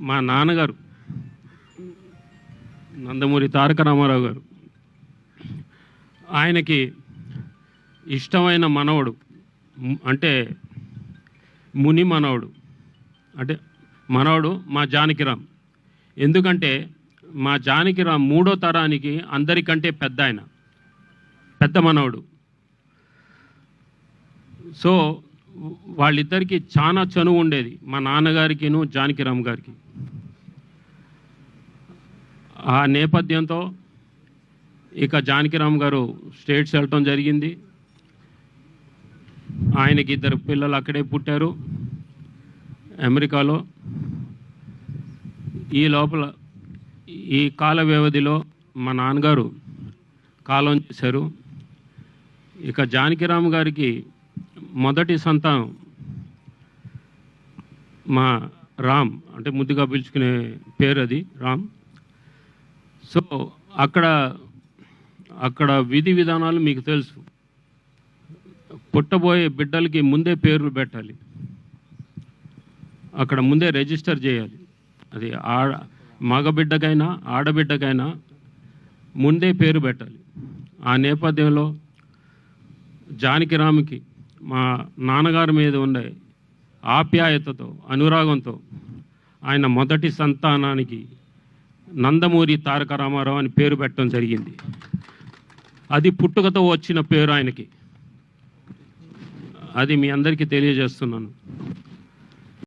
మా నాన్నగారు నందమూరి తారక రామారావు గారు. ఆయనకి ఇష్టమైన మనవడు అంటే ముని మనవడు అంటే మనవడు మా జానకిరామ్. ఎందుకంటే మా జానకిరామ్ మూడో తరానికి అందరికంటే పెద్ద ఆయన పెద్ద మనవడు. సో వాళ్ళిద్దరికీ చాలా చనువు ఉండేది మా నాన్నగారికిను జానకిరామ్ గారికి. ఆ నేపథ్యంతో ఇక జానకిరామ్ గారు స్టేట్స్ వెళ్ళటం జరిగింది. ఆయనకి ఇద్దరు పిల్లలు అక్కడే పుట్టారు. అమెరికాలో ఈ లోపల ఈ కాల వ్యవధిలో మా నాన్నగారు కాలం చేశారు. ఇక జానకిరామ్ గారికి మొదటి సంతానం మా రామ్ అంటే ముద్దుగా పిలుచుకునే పేరు అది రామ్. సో అక్కడ అక్కడ విధి విధానాలు మీకు తెలుసు. పుట్టబోయే బిడ్డలకి ముందే పేర్లు పెట్టాలి. అక్కడ ముందే రిజిస్టర్ చేయాలి. అది ఆడ మగబిడ్డకైనా ఆడబిడ్డకైనా ముందే పేరు పెట్టాలి. ఆ నేపథ్యంలో జానకిరామ్కి మా నాన్నగారి మీద ఉండే ఆప్యాయతతో అనురాగంతో ఆయన మొదటి సంతానానికి నందమూరి తారక రామారావు అని పేరు పెట్టడం జరిగింది. అది పుట్టుకతో వచ్చిన పేరు ఆయనకి. అది మీ అందరికీ తెలియజేస్తున్నాను.